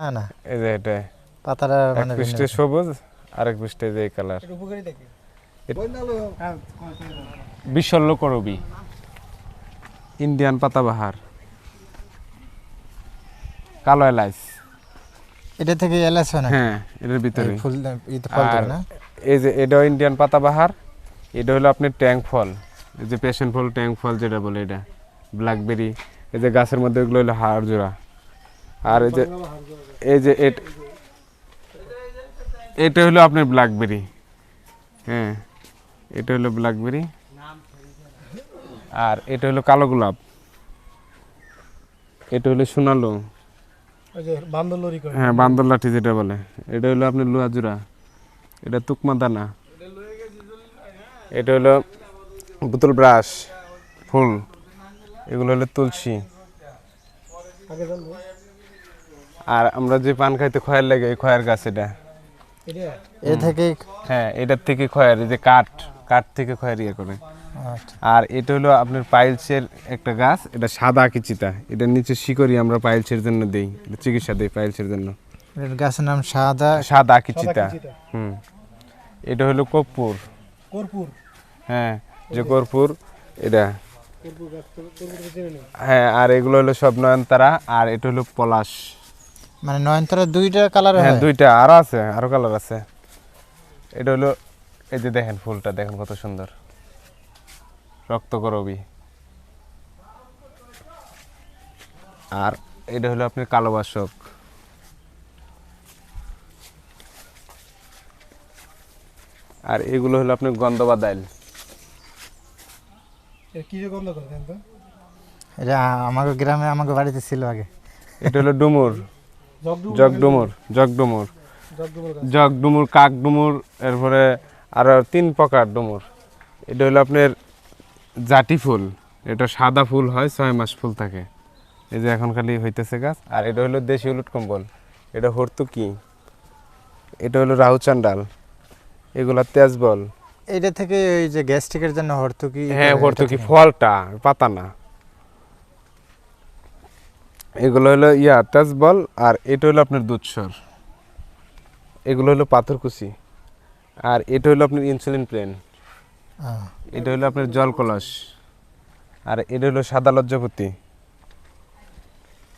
না না। এই যে এটা পাতাটা এক মানে পৃষ্ঠে সবুজ আরেক পৃষ্ঠে যে কালার হ্যাঁ বিশল্য করবি ইন্ডিয়ান পাতাবাহার। কালো এলাচ এটা থেকে এলাচ হয় না? হ্যাঁ এটার ভিতরে। ফুল ফল না? এই যে এটাও ইন্ডিয়ান পাতাবাহার এটা হলো আপনার ট্যাঙ্ক ফল। এই যে প্যাশন ফল ট্যাঙ্ক ফল যেটা বলে এটা ব্ল্যাকবেরি। এই যে গাছের মধ্যে ওগুলো হলো হাড় জোড়া আর এই যে এই যে এট- এটা হলো আপনার ব্ল্যাকবেরি হ্যাঁ এটা হলো ব্ল্যাকবেরি আর এটা হলো কালো গোলাপ। এটা হলো সোনালো। হ্যাঁ বান্দর লাঠি যেটা বলে। এটা হলো আপনার লোহা জোড়া এটা তুকমা দানা। এটা হলো বোতল ব্রাশ ফুল। এগুলো হলো তুলসী। আর আমরা যে পান খাইতে খয়ের লাগে এই খয়ের গাছ এটা। এটা? এ থেকে হ্যাঁ এটার থেকে খয়ের এই যে কাঠ কাঠ থেকে খয়ের ইয়ে করে। আচ্ছা। আর এটা হলো আপনার পাইলসের একটা গাছ এটা সাদা কিচিতা এটার নিচে শিকড়ি আমরা পাইলসের জন্য দেই এটা চিকিৎসা দেই পাইলসের জন্য। এর গাছের নাম সাদা সাদা কিচিতা। হুম। এটা হলো কর্পূর। কর্পূর? হ্যাঁ যে কর্পূর এটা। হ্যাঁ আর এগুলো হলো সব নয়নতারা আর এটা হলো পলাশ। মানে নয়নতারা দুইটা কালার হ্যাঁ দুইটা আরও আছে আরও কালার আছে। এটা হলো এই যে দেখেন ফুলটা দেখেন কত সুন্দর। রক্তকরবী আর এটা হলো আপনার কালো বাসক। আর এগুলো হলো আপনার গন্ধবাদাইল এর কি গন্ধ করে জানেন তো? এটা আমাকে গ্রামে আমাকে বাড়িতে ছিল আগে। এটা হলো ডুমুর। জগডুমুর জগডুমুর জগডুমুর। জগডুমুর গাছ। জগ ডুমুর কাক ডুমুর এরপরে আরও তিন প্রকার ডুমুর। এটা হলো আপনার জাটি ফুল। এটা সাদা ফুল হয় ছয় মাস ফুল থাকে। এই যে এখন খালি হইতেছে গাছ। আর এটা হলো দেশি হলুদ কম্বল। এটা হর্তুকি। এটা হলো রাহু চান্ডাল। এগুলা তেজবল। এটা থেকে ওই যে গ্যাস্ট্রিকের জন্য হরতুকি হ্যাঁ হর্তুকি ফলটা পাতা না এগুলো হলো ইয়া তেজবল আর এটা হলো আপনার দুধসর এগুলো হলো পাথরকুচি আর এটা হলো আপনার ইনসুলিন প্লেন এটা হলো আপনার জল কলস আর এটা হলো সাদা লজ্জাপতি।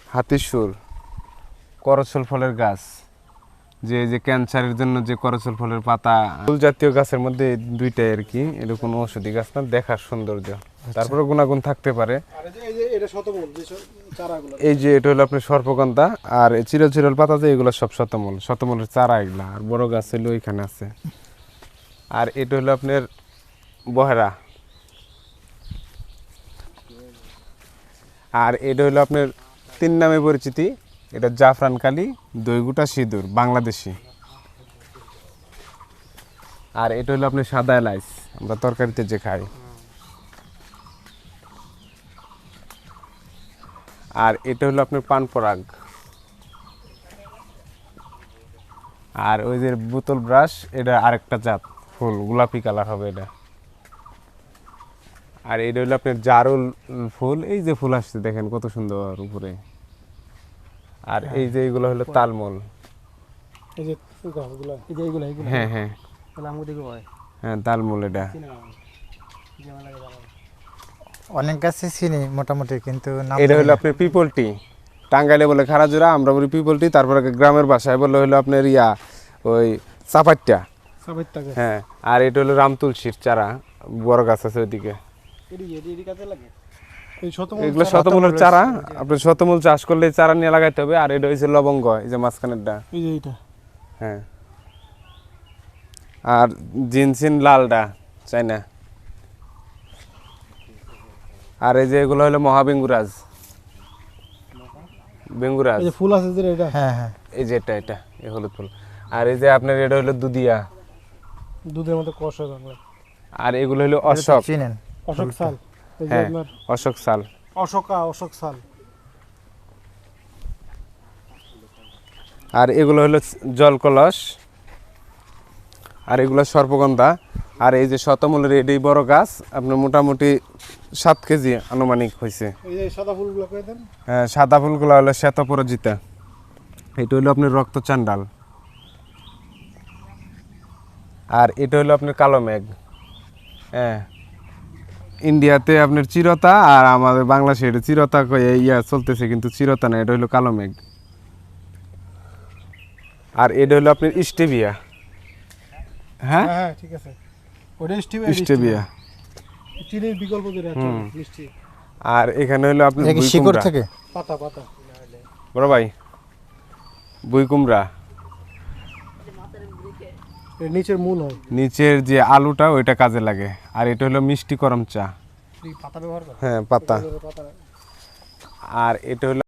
হাতির সুর করচল ফলের গাছ। যে এই যে ক্যান্সারের জন্য যে করসল ফলের পাতা ফুল জাতীয় গাছের মধ্যে দুইটাই আর কি এটা কোনো ঔষধি গাছ না দেখার সৌন্দর্য। তারপরে গুণাগুণ থাকতে পারে। এটা এই যে এটা হলো আপনার সর্পগন্ধা আর চিরল চিরল পাতা যে এগুলো সব শতমূল, শতমূলের চারা এগুলা, আর বড় গাছ হলো ওইখানে আছে। আর এটা হলো আপনার বহেরা। আর এটা হলো আপনার তিন নামে পরিচিতি, এটা জাফরান কালি, দইগুটা সিঁদুর, বাংলাদেশি। আর এটা হলো আপনার সাদা এলাইচ, আমরা তরকারিতে যে খাই। আর এটা হলো আপনার পান পরাগ। আর ওই যে বোতল ব্রাশ এটা আরেকটা জাত ফুল গোলাপি কালার হবে এটা। আর এটা হলো আপনার জারুল ফুল এই যে ফুল আসছে দেখেন কত সুন্দর উপরে। আর এই যে এইগুলো হলো তালমল। এই যে গাছগুলো এই যে এইগুলো এইগুলো হ্যাঁ হ্যাঁ। তাহলে আমাকে দেখো হ্যাঁ তালমল এটা। লাগে অনেক গাছে চিনি মোটামুটি কিন্তু এটা হলো। আপনার পিপলটি টাঙ্গাইলে বলে খারাজোড়া আমরা বলি পিপলটি তারপরে গ্রামের ভাষায় বলে হলো আপনার ইয়া ওই চাপাট্টা হ্যাঁ আর এটা হলো রাম তুলসীর চারা বড় গাছ আছে ওইদিকে। এগুলো চারা- শতমূলের চারা আপনি শতমূল চাষ করলে চারা নিয়ে লাগাইতে হবে আর এটা হচ্ছে লবঙ্গ এই যে মাঝখানেরটা এই হ্যাঁ। আর জিনসিন লালটা চাই না। আর এই যে এগুলো হলো মহাবেঙ্গুরাজ। বেঙ্গুরাজ। এই ফুল আছে যে এটা? হ্যাঁ হ্যাঁ। এই যে এটা এটা এই হলুদ ফুল। আর এই যে আপনার এটা হলো দুধিয়া। দুধের মতো কষ হয় বাংলা আর এগুলো হলো অশোক। চিনেন। অশোক সাল। এই যে হ্যাঁ আপনার অশোক সাল। অশোকা অশোক সাল। আর এগুলো হলো জল কলস আর এগুলো সর্পগন্ধা। আর এই যে শতমূলের এটাই বড় গাছ আপনার মোটামুটি সাত কেজি আনুমানিক হয়েছে হ্যাঁ, সাদা ফুলগুলো হলো শ্বেতপরাজিতা। এটা হলো আপনার রক্ত চান্ডাল। আর এটা হলো আপনার কালো মেঘ। হ্যাঁ। ইন্ডিয়াতে আপনার চিরতা আর আমাদের বাংলাদেশে এটা চিরতা কয়ে ইয়া চলতেছে কিন্তু চিরতা না এটা হলো কালো মেঘ। আর এটা হলো আপনার স্টেভিয়া। হ্যাঁ? হ্যাঁ হ্যাঁ ঠিক আছে। ওটা স্টিভ স্টেভিয়া। চিনির বিকল্প যেটা আছে, মিষ্টি। আর এখানে হলো আপনি শিকড় কুমড়া। থেকে? পাতা পাতা। বড় ভাই বুই কুমড়া নিচের মূল হয়। নিচের যে আলুটা ওইটা কাজে লাগে। আর এটা হলো মিষ্টি করম চা। পাতা ব্যবহার হ্যাঁ পাতা। পাতা আর এটা হলো